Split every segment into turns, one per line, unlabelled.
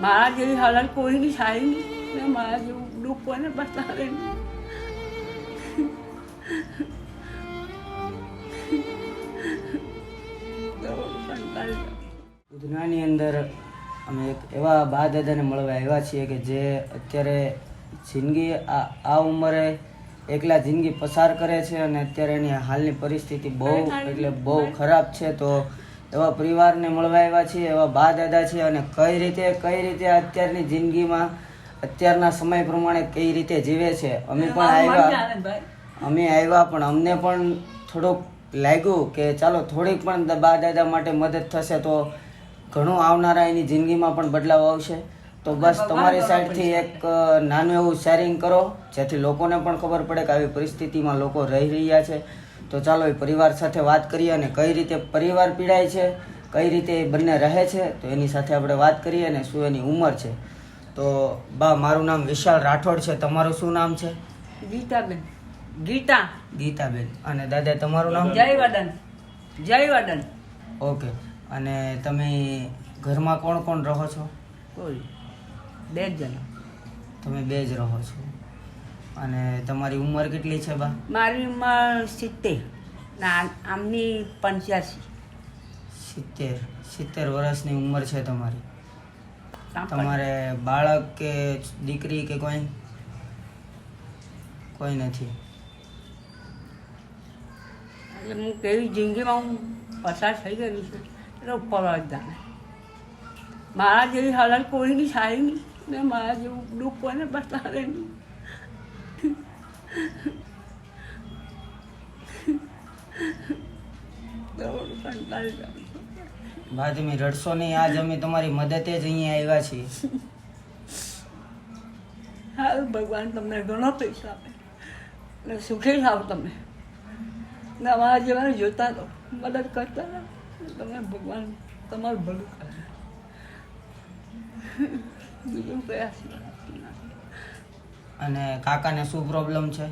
મારા જેવી હાલત કોઈની થાય નહીં ને મારા જેવું દુઃખ કોઈને બતાવે.
ઉધનાની અંદર અમે એક એવા બા દાદાને મળવા આવ્યા છીએ કે જે અત્યારે જિંદગી આ આ ઉંમરે એકલા જિંદગી પસાર કરે છે અને અત્યારે એની હાલની પરિસ્થિતિ બહુ એટલે બહુ ખરાબ છે તો એવા પરિવારને મળવા આવ્યા છીએ એવા બા દાદા છે અને કઈ રીતે કઈ રીતે અત્યારની જિંદગીમાં અત્યારના સમય પ્રમાણે કઈ રીતે જીવે છે અમે પણ આવ્યા. અમે આવ્યા પણ અમને પણ થોડુંક લાગ્યું કે ચાલો થોડીક પણ બા દાદા માટે મદદ થશે તો ઘણું આવનારા એની જિંદગીમાં પણ બદલાવ આવશે. તો બસ તમારી સાઈડથી એક નાનું એવું શેરિંગ કરો જેથી લોકોને પણ ખબર પડે કે આવી પરિસ્થિતિમાં લોકો રહી રહ્યા છે. તો ચાલો એ પરિવાર સાથે વાત કરીએ અને કઈ રીતે પરિવાર પીડાય છે કઈ રીતે એ બંને રહે છે તો એની સાથે આપણે વાત કરીએ અને શું એની ઉંમર છે. તો બા મારું નામ વિશાલ રાઠોડ છે. તમારું શું નામ છે?
ગીતાબેન. ગીતા.
ગીતાબેન. અને દાદા તમારું નામ?
જય વદન.
ઓકે. અને તમે ઘરમાં કોણ કોણ રહો છો?
કોઈ. બે જ જણા.
તમે બે જ રહો છો. અને તમારી ઉંમર કેટલી છે બા?
મારી ઉંમર સિત્તેર. ના આમની પંચ્યાસી.
સિત્તેર. સિત્તેર વર્ષની ઉંમર છે તમારી. તમારે બાળક કે દીકરી કે કોઈ? કોઈ નથી.
એટલે હું કેવી જિંદગીમાં હું પસાર થઈ ગઈ છું એટલે ઉપર જાણે. મારા જેવી હાલત કોઈની સારી નહીં. ને મારા જેવું દુઃખ કોઈને બતાવે નહીં.
બા તમે રડશો નહીં આજ અમે તમારી મદદે જ અહીંયા આવ્યા છીએ.
હા ભગવાન તમને ઘણો પૈસા આપે. ને સુખી થાવ તમે. ને અમારા જેવાને જોતા રહો. મદદ કરતા રહો. તમે ભગવાન તમારું ભલું કરે. બીજું પ્રયાસ
અને કાકાને શું પ્રોબ્લેમ છે?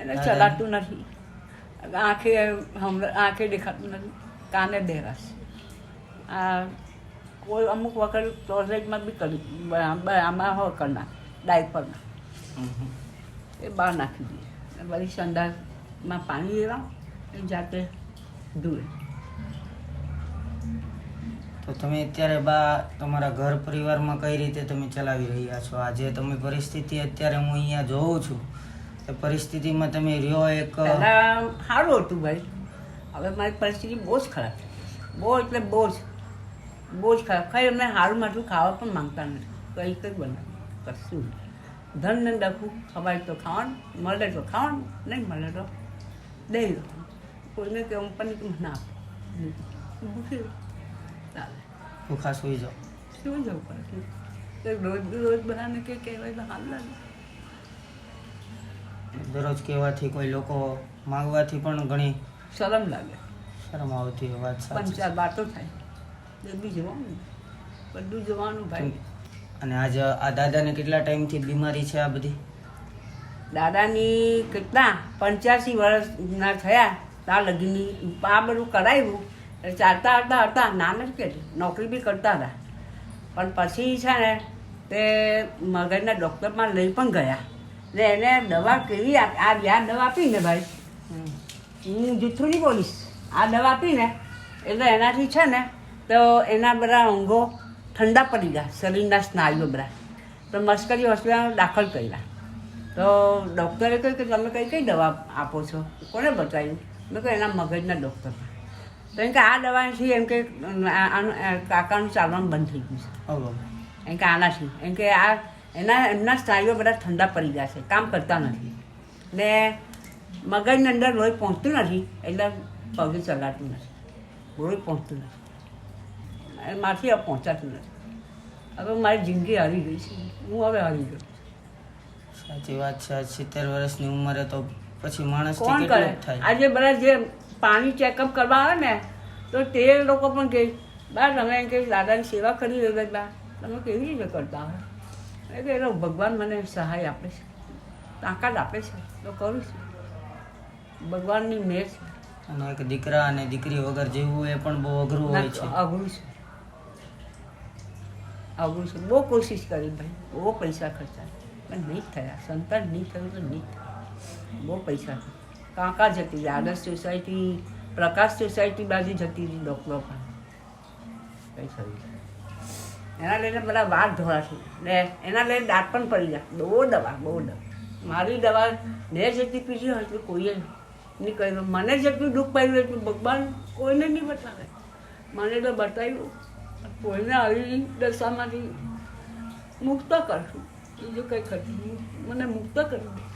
એને ચલાતું નથી. આંખે આંખે દેખાતું નથી કાને દેરાશ આ કોઈ અમુક વખત ટોયલેટમાં બી કરી આમાં હો કરના
ડાયપરના.
એ બહાર નાખી દઈએ વળી સંડાસમાં પાણી લેવા એ જાતે ધુએ
તો તમે અત્યારે બા તમારા ઘર પરિવારમાં કઈ રીતે તમે ચલાવી રહ્યા છો આજે તમે પરિસ્થિતિ અત્યારે હું અહીંયા જોઉં છું એ પરિસ્થિતિમાં તમે રહ્યો એક
પહેલાં સારું હતું ભાઈ. હવે મારી પરિસ્થિતિ બહુ જ ખરાબ છે. બહુ એટલે બહુ જ બહુ જ ખરાબ. ખાઈ અમે સારું માટલું ખાવા પણ માંગતા નથી. કંઈ કંઈ બનાવ. કશું નહીં. ધન ને ડખું ખવાય તો ખાવાનું મળે તો ખાવાનું નહીં મળે તો દઈ દો કોઈને કેવું પણ કે મને આપો. ભૂખી. ચાલે.
ભૂખા સુઈ જાઓ
શું જવું પડે. તો રોજ રોજ બધાને કે કહેવાય તો હાલ લાગે.
દરરોજ કહેવાથી કોઈ લોકો માંગવાથી પણ ઘણી
શરમ લાગે.
શરમ આવતી વાત સાચી
પંચાર વાતો થાય. જલ્દી જવાનું. બધું જવાનું ભાઈ.
અને આજે આ દાદાને કેટલા ટાઈમથી બીમારી છે આ બધી?
દાદાની કેટલા? પંચ્યાસી વર્ષના થયા. ત્યાં લગીની આ બધું કરાવ્યું. એટલે ચાલતા આવતા હતા નાના જ કે નોકરી બી કરતા હતા. પણ પછી છે ને તે મગજના ડૉક્ટરમાં લઈ પણ ગયા. ને એને દવા કેવી આ આ દવા આપીને ભાઈ? હું જૂઠું નહીં બોલીશ. આ દવા આપીને એટલે એનાથી છે ને તો એના બધા અંગો ઠંડા પડી ગયા શરીરના સ્નાયુઓ બધા. તો મસ્કરી હોસ્પિટલમાં દાખલ કર્યા. તો ડૉક્ટરે કહ્યું કે તમે કઈ કઈ દવા આપો છો? કોને બતાવ્યું? મેં કહ્યું એના મગજના ડૉક્ટર તો એમ કે આ દવાથી એમ કે આનું કાકાનું ચાલવાનું બંધ થઈ ગયું છે. એમ કે આનાથી. એમ કે આ એના એમના સ્નાયુઓ બધા ઠંડા પડી ગયા છે કામ કરતા નથી. ને મગજની અંદર લોહી પહોંચતું નથી એટલે પગલું ચલાતું નથી. લોહી પહોંચતું નથી. માથી હવે પહોંચાતું નથી. હવે મારી જિંદગી હારી ગઈ છે. હું હવે હારી ગયો
સાચી વાત છે. સિત્તેર વર્ષની ઉંમરે તો પછી માણસ
કોણ કરે? આજે બધા જે પાણી ચેકઅપ કરવા આવે ને તો તે લોકો પણ કહે બા તમે કે દાદાની સેવા કરી રહ્યો બા તમે કેવી રીતે કરતા હોય? એ કે એનો ભગવાન મને સહાય આપે છે. તાકાત આપે છે. તો કરું છું. ભગવાનની મેર છે.
અને એક દીકરા અને દીકરી વગર જીવવું એ પણ બહુ અઘરું હોય છે.
અઘરું છે. અઘરું છે. બહુ કોશિશ કરી ભાઈ. બહુ પૈસા ખર્ચા પણ નહીં થયા. સંતાન નહીં થયું તો નહીં થયું. બહુ પૈસા કાંકા જતી રહી. આદર્શ સોસાયટી પ્રકાશ સોસાયટી બાજુ જતી રહી ડોક્ટરો પણ. કઈ થયું એના લઈને બધા વાત ધોળાથી ને એના લઈને દાંત પણ પડી જાય. બહુ દવા બહુ દવા. મારી દવા મેં જેટલી પીધી હોય કોઈએ નહીં કર્યું. મને જેટલું દુઃખ પાડ્યું એટલું ભગવાન કોઈને નહીં બતાવે. મને તો બતાવ્યું. કોઈને આવી દશામાંથી મુક્ત કરશું. બીજું કંઈ કરશું મને મુક્ત કરી દે.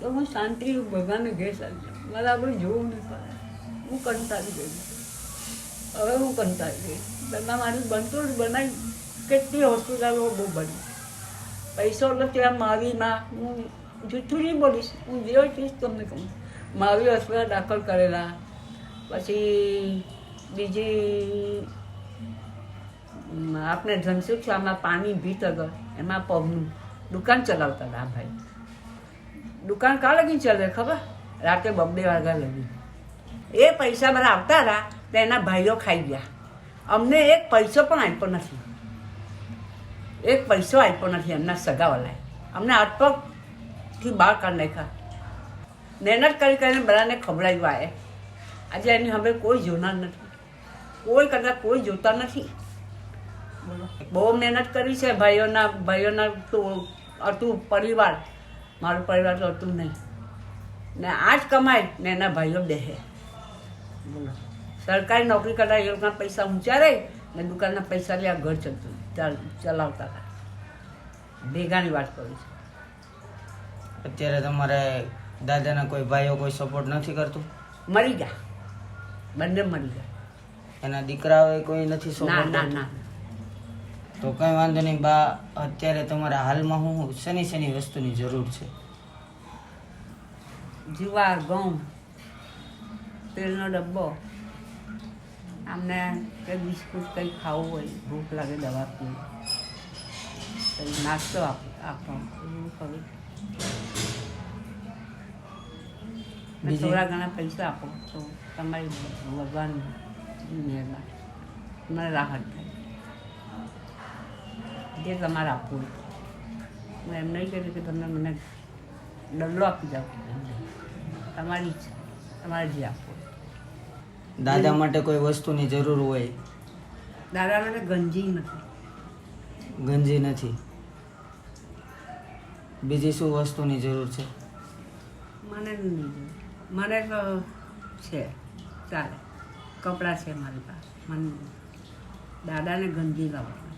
તો હું શાંતિ ભગવાનને ઘેર ચાલી મારે આપણે જોવું નહીં પડે. હું કંટાળી ગઈ. હવે હું કંટાળી ગઈ. તમે મારું બનતું જ બનાવી કેટલી હોસ્પિટલો બહુ બની. પૈસો નથી આ મારીમાં હું જૂઠું નહીં બોલીશ, હું જે ચીજ તમને કહું. મારી હોસ્પિટલ દાખલ કરેલા, પછી બીજી આપણે ધનસુખ શામાં પાણી ભીત અગર, એમાં પગનું દુકાન ચલાવતા હતા ભાઈ. દુકાન કા લગી ચાલે ખબર? રાતે બબડે વાગ્યા લગી. એ પૈસા મારા આવતા હતા, તો એના ભાઈઓ ખાઈ ગયા. અમને એક પૈસો પણ આપ્યો નથી. એક પૈસો આપ્યો નથી એમના સગાવાલાએ. અમને હાથપગથી બહાર કાઢી નાખ્યા. મહેનત કરી કરીને બધાને ખવડાવ્યું આવે આજે એની હવે કોઈ જોનાર નથી. કોઈ કદાચ કોઈ જોતા નથી. બહુ મહેનત કરી છે ભાઈઓના ભાઈઓના હતું પરિવાર. મારું પરિવાર તો હતું નહીં. ને આ જ કમાય ને એના ભાઈઓ બેહે. બોલો. સરકારી નોકરી કરતા એ લોકોના પૈસા ઊંચા રહે ને દુકાનના પૈસા લે ઘર ચલતું ચલાવતા હતા ભેગાની વાત કરું છું.
અત્યારે તમારે દાદાના કોઈ ભાઈઓ કોઈ સપોર્ટ નથી કરતું?
મરી ગયા. બંને મરી ગયા.
એના દીકરાઓએ કોઈ નથી સપોર્ટ
ના ના.
તો કઈ વાંધો નહીં બા અત્યારે તમારા હાલમાં હું શની શની વસ્તુની જરૂર છે?
જીવાર ઘઉં તેલનો ડબ્બો. આમને કંઈ બિસ્કુટ કંઈ ખાવું હોય ભૂખ લાગે દવા પીવું કંઈ નાસ્તો આપો આપો. એવું કરું. થોડા ઘણા પૈસા આપો. તો તમારી ભગવાન મહેરબાન મને રાહત થાય. જે તમારે આપવું હું એમ નહીં કર્યું કે તમે મને ડલ્લો આપી જાઓ. તમારી ઈચ્છા. તમારે જે આપવું.
દાદા માટે કોઈ વસ્તુની જરૂર હોય?
દાદા મને ગંજી નથી.
ગંજી નથી. બીજી શું વસ્તુની જરૂર છે?
મને મને તો છે. ચાલે. કપડાં છે મારી પાસે. મને દાદાને ગંજી લાવવા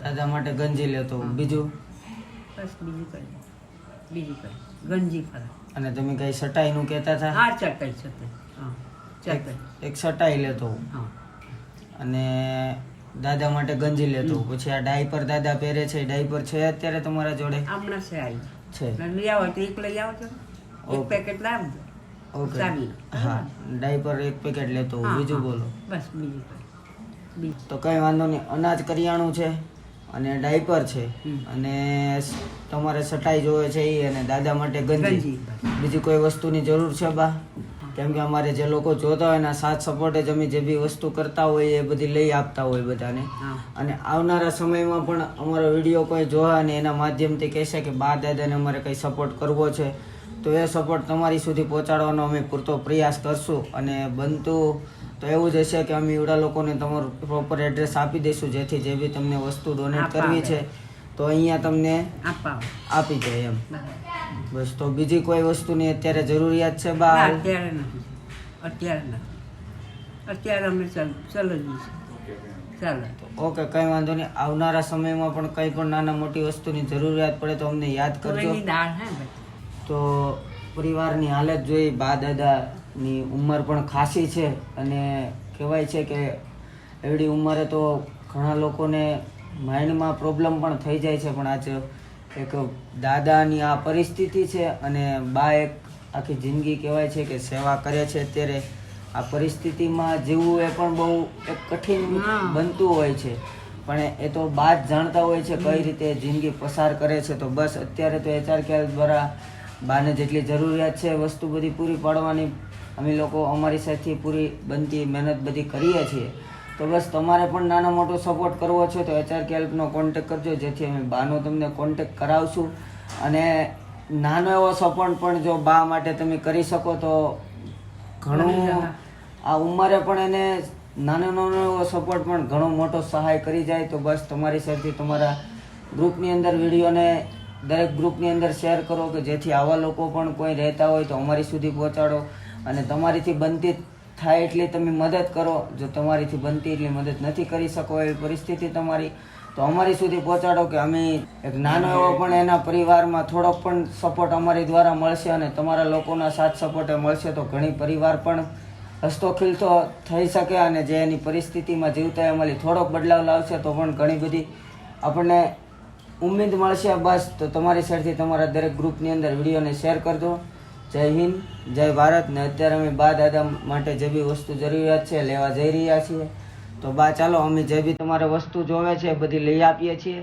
દાદા માટે ગંજી લેતો. બીજું?
બસ બીજું કંઈ. બીજું કંઈ ગંજી ખરા
અને તમે કઈ સટાઈનું કહેતા હતા?
હા ચટાઈ ચટાઈ. હા.
એક સટાઈ લેતો અને દાદા માટે ગંજી લેતો પછી આ ડાયપર દાદા પહેરે છે ડાયપર છે અત્યારે તમારા જોડે?
હમણાં છે આવી
છે.
લઈ આવો તો એક લઈ આવજો એક પેકેટ લાવજો.
ઓકે. હા ડાયપર એક પેકેટ લેતો બીજું બોલો.
બસ બીજું
તો કઈ વાંધો નહીં. અનાજ કરિયાણું છે અને ડાયપર છે. અને તમારે સટાઈ જોવે છે એ અને દાદા માટે ગંજી. બીજી કોઈ વસ્તુની જરૂર છે બા. કેમ કે અમારે જે લોકો જોતા હોય એના સાથ સપોર્ટે જ અમે જે બી વસ્તુ કરતા હોય એ બધી લઈ આપતા હોય બધાને. અને આવનારા સમયમાં પણ અમારો વીડિયો કોઈ જોવા અને એના માધ્યમથી કહેશે કે બા દાદાને અમારે કંઈ સપોર્ટ કરવો છે તો એ સપોર્ટ તમારી સુધી પહોંચાડવાનો અમે પૂરતો પ્રયાસ કરશું. અને બનતું તો એવું જ હશે કે અમે એવડા લોકોને તમારું પ્રોપર એડ્રેસ આપી દઈશું જેથી જે બી તમને વસ્તુ ડોનેટ કરવી છે તો અહીંયા તમને આપી જાય એમ. બસ તો બીજી કોઈ વસ્તુની અત્યારે જરૂરિયાત છે બા
અત્યારે નથી. અત્યારે નથી અત્યારે અમે ચાલ ચાલો જ ચાલો.
ઓકે કંઈ વાંધો નહીં. આવનારા સમયમાં પણ કંઈ પણ નાના મોટી વસ્તુની જરૂરિયાત પડે તો અમને યાદ કરજો. તો પરિવારની હાલત જોઈ બા દાદાની ઉંમર પણ ખાસી છે અને કહેવાય છે કે એવડી ઉંમરે તો ઘણા લોકોને માઇન્ડમાં પ્રોબ્લેમ પણ થઈ જાય છે પણ આજ એક દાદાની આ પરિસ્થિતિ છે અને બા એક આખી જિંદગી કહેવાય છે કે સેવા કરે છે. અત્યારે આ પરિસ્થિતિમાં જીવવું એ પણ બહુ એક કઠિન બનતું હોય છે. પણ એ તો બા જ જાણતા હોય છે કઈ રીતે જિંદગી પસાર કરે છે. તો બસ અત્યારે તો એચઆર કેલ દ્વારા બાને જેટલી જરૂરિયાત છે વસ્તુ બધી પૂરી પાડવાની અમે લોકો અમારી સાથે પૂરી બનતી મહેનત બધી કરીએ છીએ. તો બસ તમારે પણ નાનો મોટો સપોર્ટ કરવો છે તો એચઆર કેલ્પનો કોન્ટેક કરજો જેથી અમે બાનો તમને કોન્ટેક કરાવશું. અને નાનો એવો સપોર્ટ પણ જો બા માટે તમે કરી શકો તો ઘણું આ ઉંમરે પણ એને નાનો નાનો એવો સપોર્ટ પણ ઘણો મોટો સહાય કરી જાય. તો બસ તમારી સાથે તમારા ગ્રુપની અંદર વિડીયોને દરેક ગ્રુપની અંદર શેર કરો કે જેથી આવા લોકો પણ કોઈ રહેતા હોય તો અમારી સુધી પહોંચાડો. અને તમારીથી બનતી થાય એટલી તમે મદદ કરો. જો તમારીથી બનતી એટલી મદદ નથી કરી શકો એવી પરિસ્થિતિ તમારી, તો અમારી સુધી પહોંચાડો કે અમે એક નાનો એવો પણ એના પરિવારમાં થોડોક પણ સપોર્ટ અમારી દ્વારા મળશે અને તમારા લોકોના સાથ સપોર્ટે મળશે તો ઘણી પરિવાર પણ હસતો ખીલતો થઈ શકે અને જે એની પરિસ્થિતિમાં જીવતા અમારી થોડોક બદલાવ લાવશે તો પણ ઘણી બધી આપણને ઉમ્મીદ મળશે. બસ, તો તમારી સાઈડથી તમારા દરેક ગ્રુપની અંદર વિડીયોને શેર કરજો. જય હિન્દ, જય ભારત, ને અત્યારે અમે બા દાદા માટે જે બી વસ્તુ જરૂરિયાત છે લેવા જઈ રહ્યા છીએ. તો બા, ચાલો, અમે જે બી તમારે વસ્તુ જોવે છે બધી લઈ આપીએ છીએ.